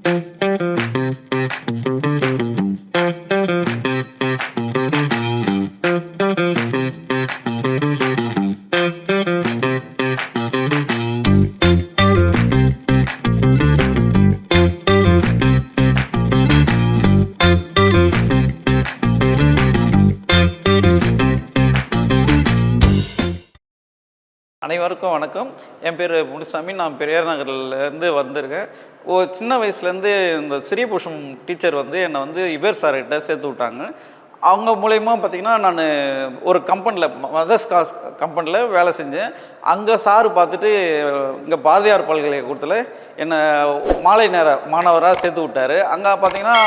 Thanks. என் பேர் முனுசாமி. நான் பெரியார் நகர்லேருந்து வந்திருக்கேன். ஓ சின்ன வயசுலேருந்து இந்த சிறிய புருஷம் டீச்சர் வந்து என்னை வந்து இபேர் சார்கிட்ட சேர்த்து விட்டாங்க. அவங்க மூலயமா பார்த்தீங்கன்னா நான் ஒரு கம்பெனியில் மதர்ஸ் காஸ் கம்பெனியில் வேலை செஞ்சேன். அங்கே சார் பார்த்துட்டு இங்கே பாரதியார் பல்கலைக்கூடத்தில் என்னை மாலை நேர மாணவராக சேர்த்து விட்டார். அங்கே பார்த்தீங்கன்னா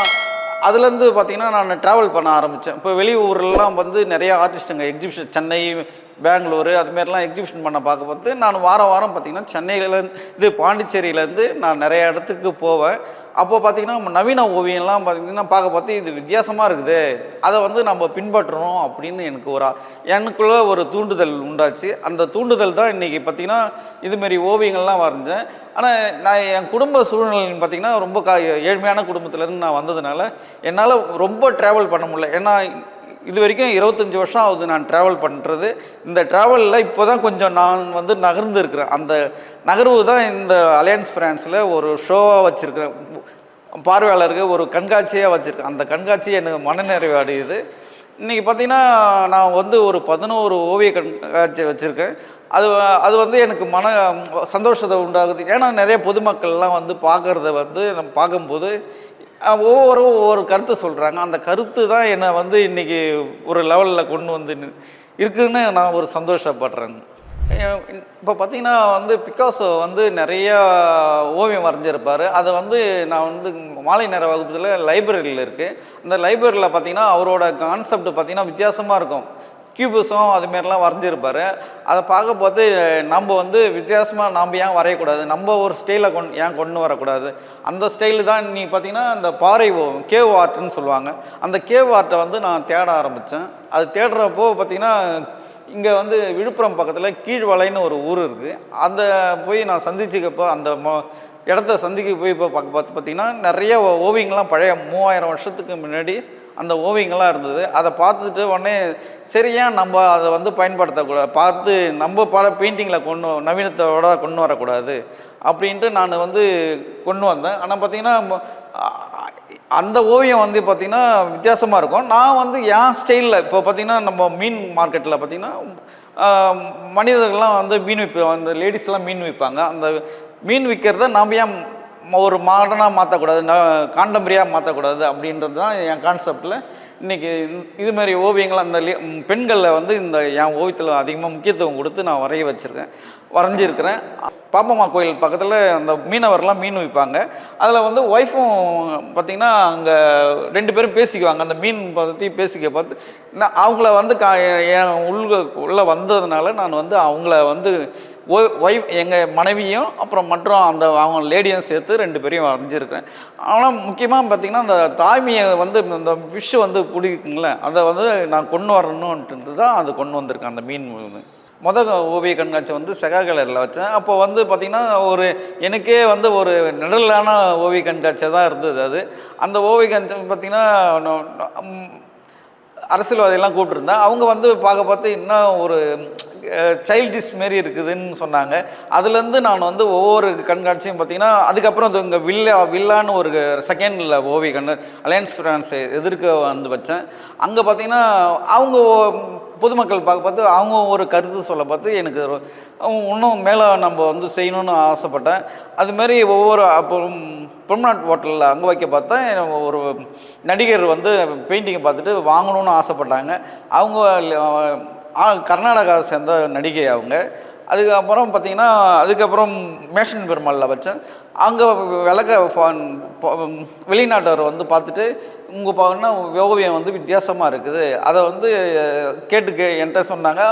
அதுலேருந்து பார்த்திங்கன்னா நான் ட்ராவல் பண்ண ஆரம்பித்தேன் இப்போ வெளியூர்லாம் வந்து நிறைய ஆர்டிஸ்ட்டுங்க எக்ஸிபிஷன் சென்னை பெங்களூரு அதுமாரிலாம் எக்ஸிபிஷன் பண்ண பார்க்க பார்த்து நான் வாரம் வாரம் பார்த்தீங்கன்னா சென்னையிலேருந்து இது பாண்டிச்சேரியிலேருந்து நான் நிறைய இடத்துக்கு போவேன். அப்போ பார்த்தீங்கன்னா நவீன ஓவியம்லாம் பார்த்திங்கன்னா பார்க்க பார்த்து இது வித்தியாசமாக இருக்குது. அதை வந்து நம்ம பின்பற்றணும் அப்படின்னு எனக்கு ஒரு எனக்குள்ளே எனக்குள்ள ஒரு தூண்டுதல் உண்டாச்சு. அந்த தூண்டுதல் தான் இன்றைக்கி பார்த்தீங்கன்னா இதுமாரி ஓவியங்கள்லாம் வரைஞ்சேன். ஆனால் நான் என் குடும்ப சூழ்நிலைன்னு பார்த்திங்கன்னா ரொம்ப கா ஏழ்மையான குடும்பத்துலேருந்து நான் வந்ததுனால என்னால் ரொம்ப ட்ராவல் பண்ண முடியல. ஏன்னா இது வரைக்கும் இருபத்தஞ்சி வருஷம் ஆகுது நான் ட்ராவல் பண்ணுறது இந்த ட்ராவலில் இப்போ தான் கொஞ்சம் நான் வந்து நகர்ந்து இருக்கிறேன். அந்த நகர்வு தான் இந்த அலையன்ஸ் ஃப்ரான்ஸில் ஒரு ஷோவாக வச்சுருக்கிறேன். பார்வையாளருக்கு ஒரு கண்காட்சியாக வச்சுருக்கேன். அந்த கண்காட்சி எனக்கு மனநிறைவு அடையுது இன்றைக்கி பார்த்தீங்கன்னா நான் வந்து ஒரு பதினோரு ஓவிய கண்காட்சி வச்சுருக்கேன். அது அது வந்து எனக்கு மன சந்தோஷத்தை உண்டாகுது. ஏன்னா நிறைய பொதுமக்கள்லாம் வந்து பார்க்குறத வந்து நம்ம பார்க்கும்போது ஒவ்வொரு ஒவ்வொரு கருத்து சொல்கிறாங்க அந்த கருத்து தான் என்னை வந்து இன்றைக்கி ஒரு லெவலில் கொண்டு வந்து இருக்குதுன்னு நான் ஒரு சந்தோஷப்படுறேங்க இப்போ பார்த்தீங்கன்னா வந்து பிக்காசோ வந்து நிறைய ஓவியம் வரைஞ்சிருப்பார். அதை வந்து நான் வந்து மாலை நேர வகுப்பத்தில் லைப்ரரியில் இருக்குது அந்த லைப்ரரியில் பார்த்தீங்கன்னா அவரோட கான்செப்ட் பார்த்தீங்கன்னா வித்தியாசமாக இருக்கும். கியூபிஸும் அதுமாரிலாம் வரைஞ்சிருப்பார். அதை பார்க்க பார்த்து நம்ம வந்து வித்தியாசமாக நாம் ஏன் வரையக்கூடாது? நம்ம ஒரு ஸ்டைலை கொண் ஏன் கொண்டு வரக்கூடாது? அந்த ஸ்டைலு தான் நீ பார்த்தீங்கன்னா அந்த பாறை ஓவியம் கேவ் ஆர்ட்னு சொல்லுவாங்க. அந்த கேவ் ஆர்ட்டை வந்து நான் தேட ஆரம்பித்தேன் அது தேடுறப்போ பார்த்தீங்கன்னா இங்கே வந்து விழுப்புரம் பக்கத்தில் கீழ்வலைன்னு ஒரு ஊர் இருக்குது அந்த போய் நான் சந்திச்சுக்கப்போ அந்த மோ இடத்த சந்திக்க போய் இப்போ பார்க்க பார்த்து பார்த்திங்கன்னா நிறைய ஓவியங்கள்லாம் பழைய மூவாயிரம் வருஷத்துக்கு முன்னாடி அந்த ஓவியங்கள்லாம் இருந்தது. அதை பார்த்துட்டு உடனே சரியா நம்ம அதை வந்து பயன்படுத்தக்கூடாது? பார்த்து நம்ம பட பெயிண்டிங்கில் கொண்டு நவீனத்தோட கொண்டு வரக்கூடாது அப்படின்ட்டு நான் வந்து கொண்டு வந்தேன். ஆனால் பார்த்திங்கன்னா ம- அந்த ஓவியம் வந்து பார்த்திங்கன்னா வித்தியாசமாக இருக்கும். நான் வந்து என் ஸ்டைலில் இப்போ பார்த்திங்கன்னா நம்ம மீன் மார்க்கெட்டில் பார்த்திங்கன்னா மனிதர்கள்லாம் வந்து மீன் விற்ப அந்த லேடிஸ்லாம் மீன் விற்பாங்க அந்த மீன் விற்கிறத நாம் ஏன் ஒரு மாடர்னாக மாற்றக்கூடாது காண்டம்பரியாக மாற்றக்கூடாது அப்படின்றது தான் என் கான்செப்டில் இன்றைக்கி இதுமாரி ஓவியங்கள் அந்த பெண்களில் வந்து இந்த என் ஓவியத்தில் அதிகமாக முக்கியத்துவம் கொடுத்து நான் வரைய வச்சுருக்கேன் வரைஞ்சிருக்கிறேன். பாப்பம்மா கோயில் பக்கத்தில் அந்த மீனவர்லாம் மீன் விற்பாங்க அதில் வந்து ஒய்ஃபும் பார்த்திங்கன்னா அங்கே ரெண்டு பேரும் பேசிக்குவாங்க. அந்த மீன் பற்றி பேசிக்க பார்த்து நான் அவங்கள வந்து கா என் உள்ள உள்ளே வந்ததுனால நான் வந்து அவங்கள வந்து ஒய்ஃப் எங்கள் மனைவியும் அப்புறம் மற்றும் அந்த அவங்க லேடியும் சேர்த்து ரெண்டு பேரையும் வரைஞ்சிருக்கிறேன் ஆனால் முக்கியமாக பார்த்திங்கன்னா அந்த தாய்மையை வந்து இந்த ஃபிஷ் வந்து பிடிக்குங்களே அதை வந்து நான் கொண்டு வரணுன்ட்டு தான் அது கொண்டு வந்திருக்கேன் அந்த மீன் மொதல் ஓவிய கண்காட்சி வந்து செகாகலரில் வச்சேன். அப்போ வந்து பார்த்திங்கன்னா ஒரு எனக்கே வந்து ஒரு நிழலான ஓவிய கண்காட்சியாக தான் இருந்தது அது. அந்த ஓவிய கண்காட்சி பார்த்திங்கன்னா அரசியல்வாதியெல்லாம் கூப்பிட்டுருந்தேன். அவங்க வந்து பார்க்க பார்த்து இன்னும் ஒரு சைல்டிஷ் மாரி இருக்குதுன்னு சொன்னாங்க. அதுலேருந்து நான் வந்து ஒவ்வொரு கண்காட்சியும் பார்த்தீங்கன்னா அதுக்கப்புறம் அது இங்கே வில்லா வில்லான்னு ஒரு செகண்டில் ஓவிய கண்ணு அலையன்ஸ் ஃப்ரான்ஸ் எதிர்க்க வந்து வச்சேன். அங்கே பார்த்தீங்கன்னா அவங்க பொதுமக்கள் பார்க்க பார்த்து அவங்க ஒரு கருத்து சொல்ல பார்த்து எனக்கு இன்னும் மேலே நம்ம வந்து செய்யணும்னு ஆசைப்பட்டேன். அதுமாரி ஒவ்வொரு அப்புறம் பெர்மனண்ட் ஹோட்டலில் அங்கே வைக்க பார்த்தேன். ஒரு நடிகர் வந்து பெயிண்டிங்கை பார்த்துட்டு வாங்கணும்னு ஆசைப்பட்டாங்க. அவங்க கர்நாடகாவை ஆ கர்நாடகா சேர்ந்த நடிகை அவங்க. அதுக்கப்புறம் பார்த்தீங்கன்னா அதுக்கப்புறம் மேஷன் பெருமாளில் வச்சேன். அங்கே விளக்க வெளிநாட்டவர் வந்து பார்த்துட்டு உங்கள் பார்த்தீங்கன்னா ஓவியம் வந்து வித்தியாசமாக இருக்குது. அதை வந்து கேட்டு என்கிட்ட சொன்னாங்க.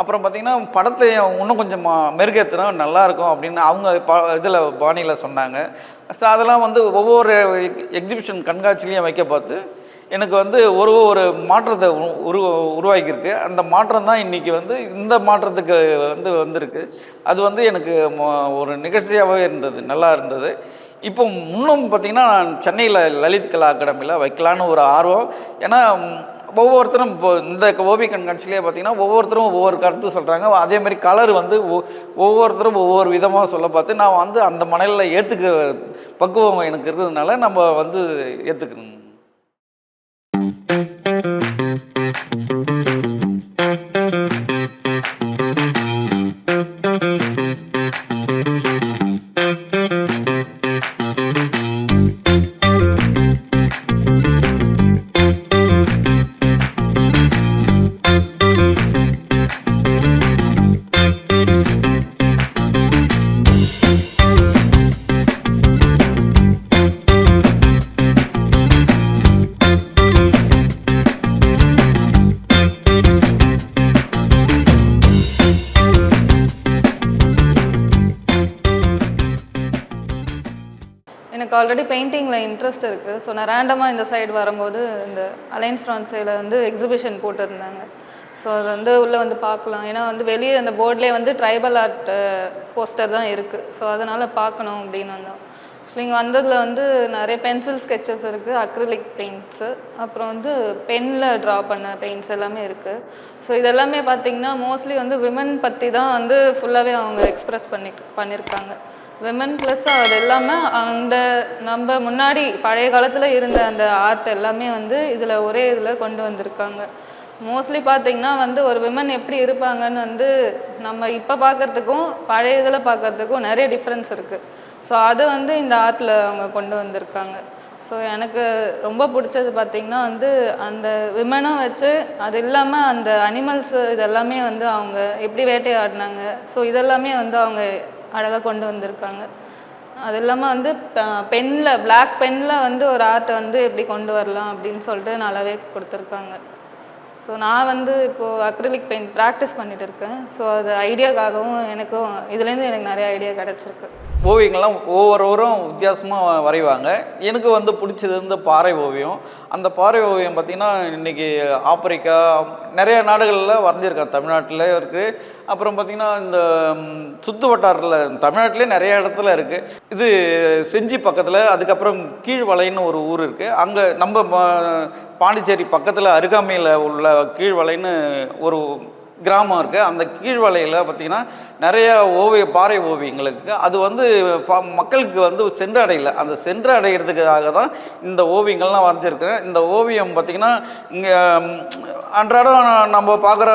அப்புறம் பார்த்தீங்கன்னா படத்தை இன்னும் கொஞ்சம் மெருகேற்றினா நல்லாயிருக்கும் அப்படின்னு அவங்க ப இதில் பாணியில் சொன்னாங்க. ஸோ அதெல்லாம் வந்து ஒவ்வொரு எக்ஸிபிஷன் கண்காட்சிலையும் வைக்க பார்த்து எனக்கு வந்து ஒரு ஒரு மாற்றத்தை உரு- உருவாக்கியிருக்கு. அந்த மாற்றம் தான் இன்றைக்கி வந்து இந்த மாற்றத்துக்கு வந்து வந்திருக்கு. அது வந்து எனக்கு ஒரு நிகழ்ச்சியாகவே இருந்தது நல்லா இருந்தது. இப்போ இன்னும் பார்த்திங்கன்னா நான் சென்னையில் லலித் கலா அகாடமியில் வைக்கலான்னு ஒரு ஆர்வம். ஏன்னா ஒவ்வொருத்தரும் இப்போ இந்த ஓவிய கண்காட்சியிலே பார்த்தீங்கன்னா ஒவ்வொருத்தரும் ஒவ்வொரு கருத்து சொல்கிறாங்க அதேமாதிரி கலர் வந்து ஒவ்வொருத்தரும் ஒவ்வொரு விதமாக சொல்ல பார்த்து நான் வந்து அந்த மணலில் ஏற்றுக்க பக்குவம் எனக்கு இருக்கிறதுனால நம்ம வந்து ஏற்றுக்கணும் Thank you. எனக்கு ஆல்ரெடி பெயிண்டிங்கில் இன்ட்ரெஸ்ட் இருக்குது ஸோ நான் ரேண்டமாக இந்த சைடு வரும்போது இந்த அலைன்ஸ் ஃப்ரான்ஸ் சைடில் வந்து எக்ஸிபிஷன் போட்டிருந்தாங்க. ஸோ அது வந்து உள்ளே வந்து பார்க்கலாம். ஏன்னா வந்து வெளியே அந்த போர்ட்லேயே வந்து ட்ரைபல் ஆர்ட் போஸ்டர் தான் இருக்குது ஸோ அதனால் பார்க்கணும் அப்படின்னு வந்தோம். ஸோ இங்கே வந்ததில் வந்து நிறைய பென்சில் ஸ்கெச்சஸ் இருக்குது அக்ரிலிக் பெயிண்ட்ஸு அப்புறம் வந்து பெனில் ட்ரா பண்ண பெயிண்ட்ஸ் எல்லாமே இருக்குது ஸோ இதெல்லாமே பார்த்திங்கன்னா மோஸ்ட்லி வந்து விமன் பற்றி தான் வந்து ஃபுல்லாகவே அவங்க எக்ஸ்ப்ரெஸ் பண்ணி பண்ணியிருக்காங்க விமன் ப்ளஸ் அது இல்லாமல் அந்த நம்ம முன்னாடி பழைய காலத்தில் இருந்த அந்த ஆர்ட் எல்லாமே வந்து இதில் ஒரே இதில் கொண்டு வந்திருக்காங்க. மோஸ்ட்லி பார்த்தீங்கன்னா வந்து ஒரு விமன் எப்படி இருப்பாங்கன்னு வந்து நம்ம இப்போ பார்க்குறதுக்கும் பழைய இதில் பார்க்குறதுக்கும் நிறைய டிஃப்ரென்ஸ் இருக்குது ஸோ அது வந்து இந்த ஆர்ட்டில் அவங்க கொண்டு வந்திருக்காங்க. ஸோ எனக்கு ரொம்ப பிடிச்சது பார்த்திங்கன்னா வந்து அந்த விமனும் வச்சு அது இல்லாமல் அந்த அனிமல்ஸு இதெல்லாமே வந்து அவங்க எப்படி வேட்டையாடினாங்க. ஸோ இதெல்லாமே வந்து அவங்க அழகாக கொண்டு வந்திருக்காங்க. அது இல்லாமல் வந்து பெனில் பிளாக் பெனில் வந்து ஒரு ஆர்ட்டை வந்து எப்படி கொண்டு வரலாம் அப்படின்னு சொல்லிட்டு நல்லாவே கொடுத்துருக்காங்க. ஸோ நான் வந்து இப்போது அக்ரிலிக் பெயிண்ட் ப்ராக்டிஸ் பண்ணிட்டு இருக்கேன். ஸோ அது ஐடியாக்காகவும் எனக்கும் இதுலேருந்து எனக்கு நிறைய ஐடியா கிடச்சிருக்கு. ஓவியங்கள்லாம் ஒவ்வொருவரும் வித்தியாசமாக வரைவாங்க. எனக்கு வந்து பிடிச்சது வந்து பாறை ஓவியம். அந்த பாறை ஓவியம் பார்த்திங்கன்னா இன்றைக்கி ஆப்பிரிக்கா நிறைய நாடுகளில் வரைஞ்சிருக்கேன். தமிழ்நாட்டில் இருக்குது அப்புறம் பார்த்திங்கன்னா இந்த சுத்து வட்டாரத்தில் தமிழ்நாட்டிலே நிறைய இடத்துல இருக்குது இது செஞ்சி பக்கத்தில் அதுக்கப்புறம் கீழ்வலைன்னு ஒரு ஊர் இருக்குது அங்கே நம்ம பாண்டிச்சேரி பக்கத்தில் அருகாமையில் உள்ள கீழ்வலைன்னு ஒரு கிராமம் இருக்குது அந்த கீழ்வலையில் பார்த்திங்கன்னா நிறைய ஓவிய பாறை ஓவியங்களுக்கு அது வந்து ப மக்களுக்கு வந்து சென்றடையல. அந்த சென்றடைகிறதுக்காக தான் இந்த ஓவியங்கள்லாம் வரைஞ்சிருக்கேன். இந்த ஓவியம் பார்த்திங்கன்னா இங்கே அன்றாடம் நம்ம பார்க்குற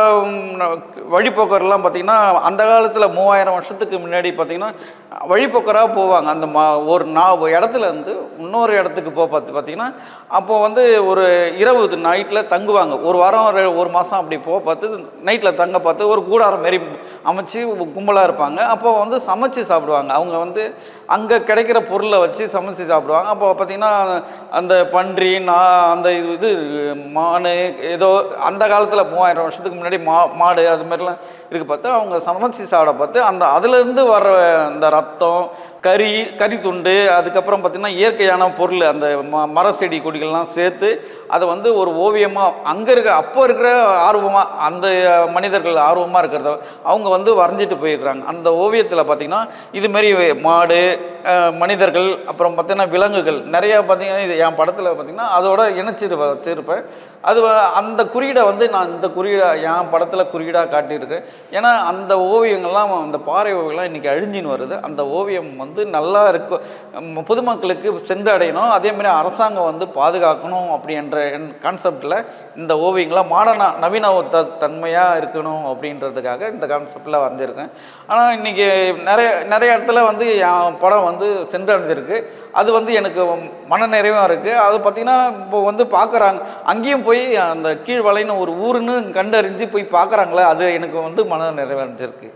வழிபோக்கர்லாம் பார்த்திங்கன்னா அந்த காலத்தில் மூவாயிரம் வருஷத்துக்கு முன்னாடி பார்த்திங்கன்னா வழிபோக்கராக போவாங்க. அந்த மா ஒரு நா இடத்துல இருந்து இன்னொரு இடத்துக்கு போக பார்த்து பார்த்திங்கன்னா அப்போ வந்து ஒரு இரவு நைட்டில் தங்குவாங்க. ஒரு வாரம் ஒரு- ஒரு மாதம் அப்படி போக பார்த்து நைட்டில் தங்க பார்த்து ஒரு கூடாரம் மாரி அமைச்சு கும்பலாக இருப்பாங்க. அப்போ வந்து சமைச்சு சாப்பிடுவாங்க. அவங்க வந்து அங்கே கிடைக்கிற பொருளை வச்சு சமைச்சு சாப்பிடுவாங்க. அப்போ பார்த்திங்கன்னா அந்த பன்றி நான் அந்த இது இது மானு ஏதோ அந்த காலத்தில் மூவாயிரம் வருஷத்துக்கு முன்னாடி மா மாடு அது மாதிரிலாம் இருக்கு பார்த்து அவங்க சமைச்சு சாப்பிட பார்த்து அந்த அதுலேருந்து வர்ற அந்த ரத்தம் கறி கறி துண்டு அதுக்கப்புறம் பார்த்திங்கன்னா இயற்கையான பொருள் அந்த ம மர செடி கொடிகள்லாம் சேர்த்து அதை வந்து ஒரு ஓவியமாக அங்கே இருக்க அப்போ இருக்கிற ஆர்வமாக அந்த மனிதர்கள் ஆர்வமாக இருக்கிறத அவங்க வந்து வரைஞ்சிட்டு போயிருக்கிறாங்க. அந்த ஓவியத்தில் பார்த்திங்கன்னா இதுமாரி மாடு மனிதர்கள் அப்புறம் பார்த்திங்கன்னா விலங்குகள் நிறையா பார்த்திங்கன்னா இது என் படத்தில் பார்த்திங்கன்னா அதோட இணைச்சிரு வச்சிருப்பேன். அது அந்த குறியீடை வந்து நான் இந்த குறியீடை என் படத்தில் குறியீடாக காட்டியிருக்கேன். ஏன்னா அந்த ஓவியங்கள்லாம் அந்த பாறை ஓவியங்கள்லாம் இன்றைக்கி அழிஞ்சின்னு வருது. அந்த ஓவியம் வந்து நல்லா இருக்கும் பொதுமக்களுக்கு சென்றடையணும். அதேமாதிரி அரசாங்கம் வந்து பாதுகாக்கணும் அப்படின்ற என் கான்செப்டில் இந்த ஓவியங்களாக மாடர்னாக நவீன த தன்மையாக இருக்கணும் அப்படின்றதுக்காக இந்த கான்செப்டில் வரைஞ்சிருக்கேன் ஆனால் இன்றைக்கி நிறைய நிறைய இடத்துல வந்து என் படம் வந்து சென்றடைஞ்சிருக்கு. அது வந்து எனக்கு மன நிறைவாக இருக்குது அது பார்த்திங்கன்னா இப்போ வந்து பார்க்குறாங்க அங்கேயும் போய் அந்த கீழ்வலைன்னு ஒரு ஊருன்னு கண்டறிஞ்சு போய் பார்க்குறாங்களே அது எனக்கு வந்து மன நிறைவடைஞ்சிருக்கு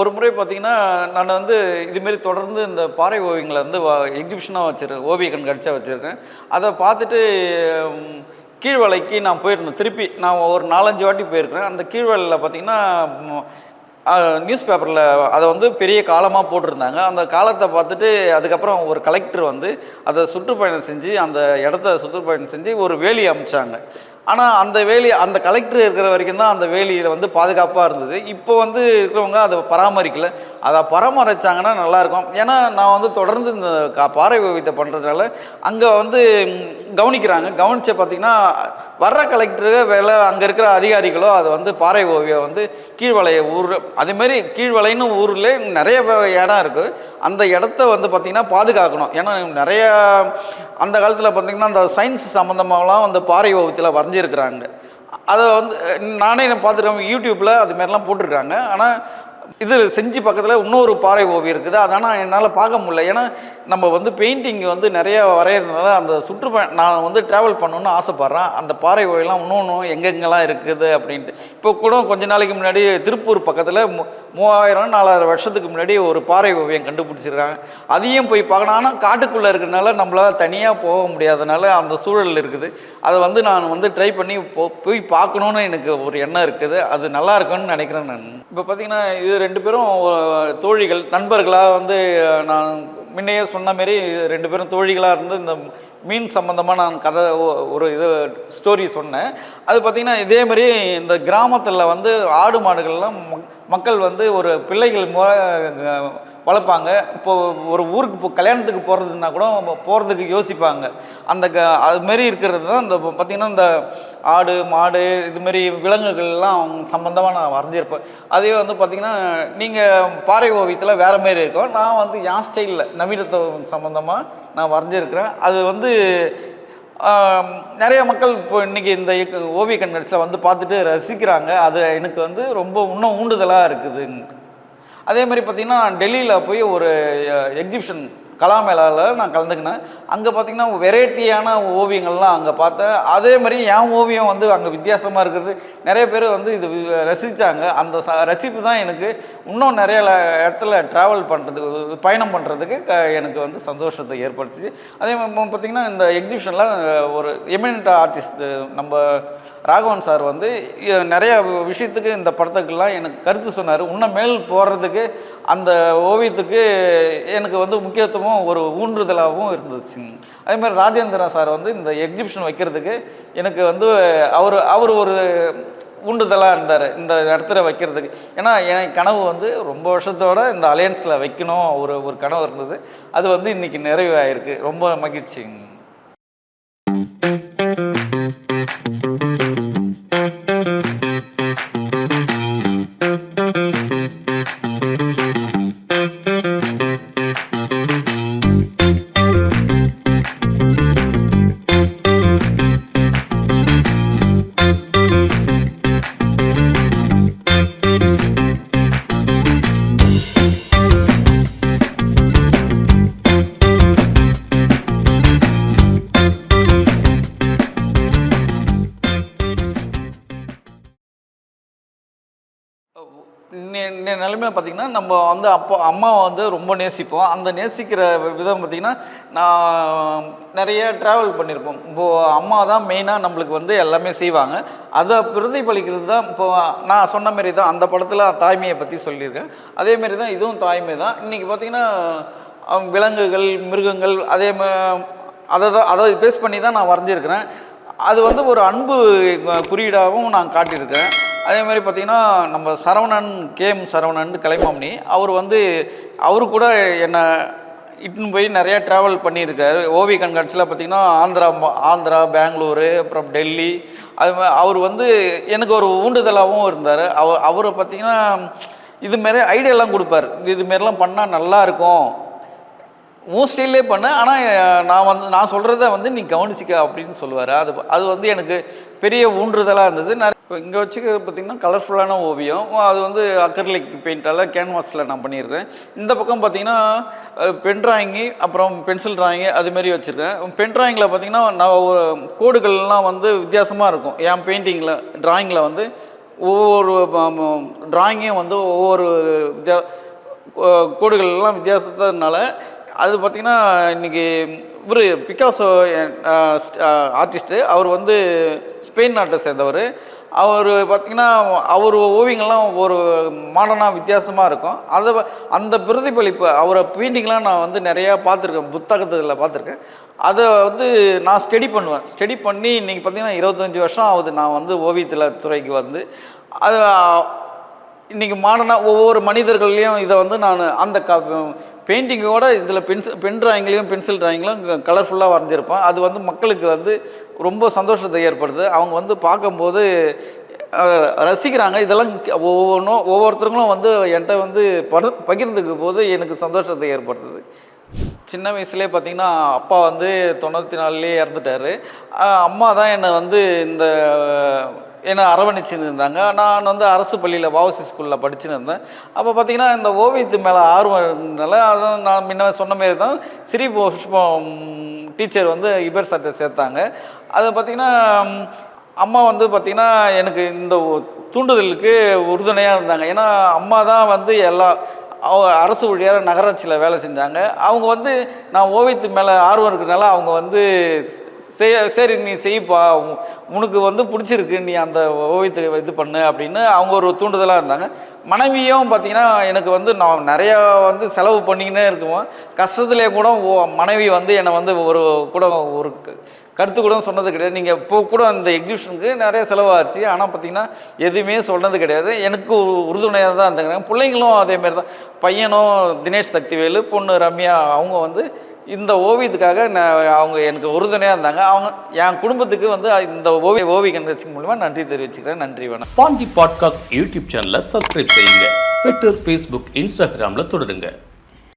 ஒரு முறை பார்த்திங்கன்னா நான் வந்து இதுமாரி தொடர்ந்து இந்த பாறை ஓவியங்களை வந்து எக்ஸிபிஷனாக வச்சுருக்கேன் ஓவிய கண்காட்சியாக வச்சுருக்கேன். அதை பார்த்துட்டு கீழ்வலைக்கு நான் போயிருந்தேன். திருப்பி நான் ஒரு நாலஞ்சு வாட்டி போயிருக்கிறேன். அந்த கீழ்வலையில் பார்த்திங்கன்னா நியூஸ் பேப்பரில் அதை வந்து பெரிய காலமாக போட்டிருந்தாங்க. அந்த காலத்தை பார்த்துட்டு அதுக்கப்புறம் ஒரு கலெக்டர் வந்து அதை சுற்றுப்பயணம் செஞ்சு அந்த இடத்த சுற்றுப்பயணம் செஞ்சு ஒரு வேலி அமைச்சாங்க. ஆனால் அந்த வேலி அந்த கலெக்டர் இருக்கிற வரைக்கும் தான் அந்த வேலியில் வந்து பாதுகாப்பாக இருந்தது. இப்போ வந்து இருக்கிறவங்க அதை பராமரிக்கல. அதை பராமரிச்சாங்கன்னா நல்லாயிருக்கும் ஏன்னா நான் வந்து தொடர்ந்து இந்த கா பாறை ஓவியத்தை பண்ணுறதுனால அங்கே வந்து கவனிக்கிறாங்க. கவனிச்ச பார்த்திங்கன்னா வர்ற கலெக்டரு வேலை அங்கே இருக்கிற அதிகாரிகளோ அதை வந்து பாறை ஓவியம் வந்து கீழ்வளைய ஊர் அதேமாரி கீழ்வளைன்னு ஊரில் நிறைய இடம் இருக்குது அந்த இடத்த வந்து பார்த்திங்கன்னா பாதுகாக்கணும். ஏன்னா நிறைய அந்த காலத்தில் பார்த்திங்கன்னா அந்த சயின்ஸ் சம்மந்தமாகலாம் அந்த பாறை ஓவியத்தில் வரைஞ்சிருக்கிறாங்க. அதை வந்து நானே பார்த்துருக்கேன் யூடியூப்பில் அது மாதிரிலாம் போட்டிருக்காங்க ஆனால் இது செஞ்சு பக்கத்தில் இன்னொரு பாறை ஓவியம் இருக்குது. அதனால் என்னால் பார்க்க முடியல. ஏன்னா நம்ம வந்து பெயிண்டிங் வந்து நிறைய வரைகிறதுனால அந்த சுற்றுப்ப நான் வந்து ட்ராவல் பண்ணணும்னு ஆசைப்பட்றேன். அந்த பாறை ஓவியம்லாம் இன்னொன்று எங்கெங்கெல்லாம் இருக்குது அப்படின்ட்டு. இப்போ கூட கொஞ்ச நாளைக்கு முன்னாடி திருப்பூர் பக்கத்தில் மூ மூவாயிரம் நாலாயிரம் வருஷத்துக்கு முன்னாடி ஒரு பாறை ஓவியம் கண்டுபிடிச்சிருக்காங்க. அதையும் போய் பார்க்கணும். ஆனால் காட்டுக்குள்ளே இருக்கிறனால நம்மளால் தனியாக போக முடியாதனால அந்த சூழல் இருக்குது. அதை வந்து நான் வந்து ட்ரை பண்ணி போ போய் பார்க்கணுன்னு எனக்கு ஒரு எண்ணம் இருக்குது. அது நல்லா இருக்கும்னு நினைக்கிறேன் நான். இப்போ பார்த்தீங்கன்னா இது ரெண்டு பேரும் தோழிகள் நண்பர்களாக வந்து நான் முன்னையே சொன்ன மாரி ரெண்டு பேரும் தோழிகளாக இருந்து இந்த மீன் சம்மந்தமாக நான் கதை ஒரு இது ஸ்டோரி சொன்னேன். அது பார்த்திங்கன்னா இதேமாரி இந்த கிராமத்தில் வந்து ஆடு மாடுகள்லாம் மக்- மக்கள் வந்து ஒரு பிள்ளைகள் முறை வளர்ப்பாங்க. இப்போது ஒரு ஊருக்கு இப்போ கல்யாணத்துக்கு போகிறதுனா கூட போகிறதுக்கு யோசிப்பாங்க. அந்த க அதுமாரி இருக்கிறது தான் இந்த பார்த்திங்கன்னா இந்த ஆடு மாடு இதுமாரி விலங்குகள்லாம் அவங்க சம்மந்தமாக நான் வரைஞ்சிருப்பேன். அதே வந்து பார்த்திங்கன்னா நீங்கள் பாறை ஓவியத்தில் வேறு மாரி இருக்கும். நான் வந்து என் ஸ்டைலில் நவீனத்துவம் சம்மந்தமாக நான் வரைஞ்சிருக்கிறேன். அது வந்து நிறைய மக்கள் இப்போ இன்றைக்கி இந்த ஓவிய கண்காட்சியில் வந்து பார்த்துட்டு ரசிக்கிறாங்க. அது எனக்கு வந்து ரொம்ப இன்னும் ஊண்டுதலாக இருக்குது அதே மாதிரி பார்த்திங்கன்னா டெல்லியில் போய் ஒரு எக்ஸிபிஷன் கலாமேளாவில் நான் கலந்துக்கினேன். அங்கே பார்த்தீங்கன்னா வெரைட்டியான ஓவியங்கள்லாம் அங்கே பார்த்தேன். அதே மாதிரி என் ஓவியம் வந்து அங்கே வித்தியாசமாக இருக்குது. நிறைய பேர் வந்து இது ரசித்தாங்க அந்த ச ரசிப்பு தான் எனக்கு. இன்னும் நிறைய இடத்துல ட்ராவல் பண்ணுறதுக்கு பயணம் பண்ணுறதுக்கு க எனக்கு வந்து சந்தோஷத்தை ஏற்படுத்துச்சு. அதே மாதிரி பார்த்திங்கன்னா இந்த எக்ஸிபிஷனில் ஒரு எமினண்ட் ஆர்டிஸ்ட் நம்ம ராகவன் சார் வந்து நிறைய விஷயத்துக்கு இந்த படத்துக்கெல்லாம் எனக்கு கருத்து சொன்னார். இன்னும் மேல் போடுறதுக்கு அந்த ஓவியத்துக்கு எனக்கு வந்து முக்கியத்துவம் ஒரு ஊன்றுதலாகவும் இருந்துச்சு அதே மாதிரி ராஜேந்திரா சார் வந்து இந்த எக்ஸிபிஷன் வைக்கிறதுக்கு எனக்கு வந்து அவர் அவர் ஒரு ஊண்டுதலாக இருந்தார் இந்த இடத்துல வைக்கிறதுக்கு. ஏன்னா என் கனவு வந்து ரொம்ப வருஷத்தோட இந்த அலையன்ஸில் வைக்கணும் ஒரு ஒரு கனவு இருந்தது. அது வந்து இன்றைக்கி நிறைவாயிருக்கு. ரொம்ப மகிழ்ச்சிங்க நிலைமையில பார்த்தீங்கன்னா நம்ம வந்து அப்போ அம்மாவை வந்து ரொம்ப நேசிப்போம். அந்த நேசிக்கிற விதம் பார்த்திங்கன்னா நான் நிறைய ட்ராவல் பண்ணியிருப்போம் இப்போது அம்மா தான் மெயினாக நம்மளுக்கு வந்து எல்லாமே செய்வாங்க. அதை பிரதிபலிக்கிறது தான் இப்போது நான் சொன்ன மாரி தான் அந்த படத்தில் தாய்மையை பற்றி சொல்லியிருக்கேன். அதே மாரி தான் இதுவும் தாய்மை தான். இன்றைக்கி பார்த்திங்கன்னா விலங்குகள் மிருகங்கள் அதே மா அதை தான் அதை பேஸ் பண்ணி தான் நான் வரைஞ்சிருக்கிறேன். அது வந்து ஒரு அன்பு குறியீடாகவும் நான் காட்டியிருக்கேன். அதே மாதிரி பார்த்திங்கன்னா நம்ம சரவணன் கேஎம் சரவணன் கலைமாமணி அவர் வந்து அவரு கூட என்னை இட்டுன்னு போய் நிறையா ட்ராவல் பண்ணியிருக்காரு. ஓவிய கண்காட்சியில் பார்த்திங்கன்னா ஆந்திரா ஆந்திரா பெங்களூரு அப்புறம் டெல்லி. அது அவர் வந்து எனக்கு ஒரு ஊண்டுதலாகவும் இருந்தார். அவ அவரை பார்த்திங்கன்னா இதுமாரி ஐடியாலாம் கொடுப்பார். இது மாரிலாம் பண்ணால் நல்லாயிருக்கும் இருக்கும். உன் பண்ண. ஆனால் நான் வந்து நான் சொல்கிறத வந்து நீ கவனிச்சிக்க அப்படின்னு சொல்லுவார். அது அது வந்து எனக்கு பெரிய ஊன்றுதலாக இருந்தது. நிறைய இப்போ இங்கே வச்சுக்க பார்த்திங்கன்னா கலர்ஃபுல்லான ஓவியம். அது வந்து அக்கர்லிக் பெயிண்டால் கேன்வாஸில் நான் பண்ணியிருக்கேன் இந்த பக்கம் பார்த்திங்கன்னா பென் ட்ராயிங்கு அப்புறம் பென்சில் ட்ராயிங்கு அதுமாரி வச்சுருக்கேன். பென் ட்ராயிங்கில் பார்த்திங்கன்னா நான் கோடுகள்லாம் வந்து வித்தியாசமாக இருக்கும். என் பெயிண்டிங்கில் ட்ராயிங்கில் வந்து ஒவ்வொரு ட்ராயிங்கையும் வந்து ஒவ்வொரு வித்தியா கோடுகள்லாம் வித்தியாசத்தினால அது பார்த்தீங்கன்னா இன்னைக்கு இவர் பிகாசோ ஆர்டிஸ்ட்டு அவர் வந்து ஸ்பெயின் நாட்டை சேர்ந்தவர். அவர் பார்த்தீங்கன்னா அவர் ஓவியங்கள்லாம் ஒரு மாடர்னாக வித்தியாசமாக இருக்கும். அதை அந்த பிரதிபலிப்பு அவரை பெயிண்டிங்லாம் நான் வந்து நிறையா பார்த்துருக்கேன் புத்தகத்தில் பார்த்துருக்கேன் அதை வந்து நான் ஸ்டடி பண்ணுவேன். ஸ்டடி பண்ணி இன்றைக்கி பார்த்தீங்கன்னா இருபத்தஞ்சி வருஷம் ஆகுது நான் வந்து ஓவியத்தில் துறைக்கு வந்து. அது இன்றைக்கி மாடர்னாக ஒவ்வொரு மனிதர்கள்லேயும் இதை வந்து நான் அந்த க பெயிண்டிங்கோட இதில் பென்சில் பென் டிராயிங்லேயும் பென்சில் டிராயிங்லையும் கலர்ஃபுல்லாக வரைஞ்சிருப்பேன் அது வந்து மக்களுக்கு வந்து ரொம்ப சந்தோஷத்தை ஏற்படுது. அவங்க வந்து பார்க்கும்போது ரசிக்கிறாங்க. இதெல்லாம் ஒவ்வொன்றும் ஒவ்வொருத்தருங்களும் வந்து என்கிட்ட வந்து பகிர்ந்துக்கும் போது எனக்கு சந்தோஷத்தை ஏற்படுத்துது. சின்ன வயசுலேயே பார்த்தீங்கன்னா அப்பா வந்து தொண்ணூற்றி நாலுலேயே இறந்துட்டாரு. அம்மா தான் என்னை வந்து இந்த என்னை அரவணைச்சின்னு இருந்தாங்க நான் வந்து அரசு பள்ளியில் வாவசி ஸ்கூலில் படிச்சுன்னு இருந்தேன் அப்போ பார்த்தீங்கன்னா இந்த ஓவியத்து மேலே ஆர்வம் இருந்தனால அதான் நான் முன்ன சொன்ன மாரி தான் ஸ்ரீ புஷ்பம் டீச்சர் வந்து இபர் சட்டை சேர்த்தாங்க. அது பார்த்திங்கன்னா அம்மா வந்து பார்த்திங்கன்னா எனக்கு இந்த தூண்டுதலுக்கு உறுதுணையாக இருந்தாங்க. ஏன்னா அம்மா தான் வந்து எல்லா அவங்க அரசு ஊழியர் நகராட்சியில் வேலை செஞ்சாங்க. அவங்க வந்து நான் ஓவியத்து மேலே ஆர்வம் இருக்கிறனால அவங்க வந்து செய்ய சரி நீ செய்ப்பா. உனக்கு வந்து பிடிச்சிருக்கு. நீ அந்த ஓவியத்தை இது பண்ணு அப்படின்னு அவங்க ஒரு தூண்டுதலாக இருந்தாங்க. மனைவியும் பார்த்தீங்கன்னா எனக்கு வந்து நான் நிறையா வந்து செலவு பண்ணிக்கினே இருக்குவோம் கஷ்டத்துலேயே கூட ஓ- மனைவி வந்து என்னை வந்து ஒரு கூட ஒரு க- கருத்து கூட சொன்னது கிடையாது. நீங்கள் இப்போ கூட அந்த எக்ஸிபிஷனுக்கு நிறைய செலவாச்சு. ஆனால் பார்த்தீங்கன்னா எதுவுமே சொன்னது கிடையாது. எனக்கு உறுதுணையாக தான் இருந்தாங்க பிள்ளைங்களும் அதேமாரி தான். பையனும் தினேஷ் சக்திவேலு பொண்ணு ரம்யா அவங்க வந்து இந்த ஓவியத்துக்காக நான் அவங்க எனக்கு உறுதுணையாக இருந்தாங்க. அவங்க என் குடும்பத்துக்கு வந்து இந்த ஓவிய ஓவிய கண்காட்சி மூலிமா நன்றி தெரிவிச்சுக்கிறேன். நன்றி வணக்கம். பாண்டி பாட்காஸ்ட் யூடியூப் சேனலை சப்ஸ்கிரைப் செய்யுங்க. ட்விட்டர் ஃபேஸ்புக் இன்ஸ்டாகிராமில் தொடருங்க.